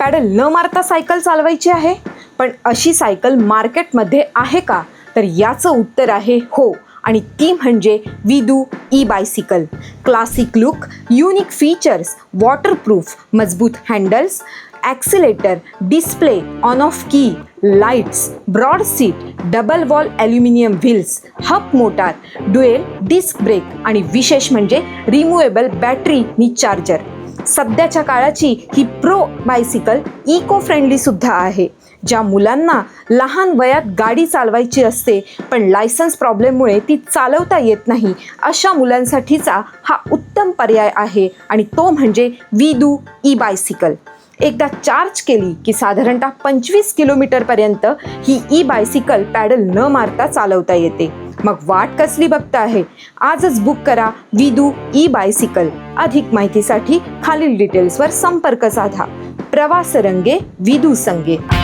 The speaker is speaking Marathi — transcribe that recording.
पॅडल न मारता सायकल चालवायची आहे? पण अशी सायकल मार्केटमध्ये आहे का? तर याचं उत्तर आहे हो. आणि ती म्हणजे विदू e bicycle classic look unique features waterproof मजबूत handles accelerator display on off की lights broad seat double wall aluminium wheels hub motor dual disc brake आणि विशेष म्हणजे रिमुवेबल बॅटरी नि चार्जर. सध्याच्या काळाची ही प्रो बायसिकल इको फ्रेंडली सुद्धा आहे ज्या मुलांना लहान वयात गाडी चालवायची असते पण लायसन्स प्रॉब्लेममुळे ती चालवता येत नाही अशा मुलांसाठीचा हा उत्तम पर्याय आहे आणि तो म्हणजे विदू ई बायसिकल एकदा चार्ज केली की साधारणतः पंचवीस किलोमीटरपर्यंत ही ई बायसिकल पॅडल न मारता चालवता येते. मग वाट कसली बघता आहे? आजच बुक करा विदू ई बायसिकल अधिक माहितीसाठी खालील डिटेल्सवर संपर्क साधा. प्रवास रंगे विदू संगे.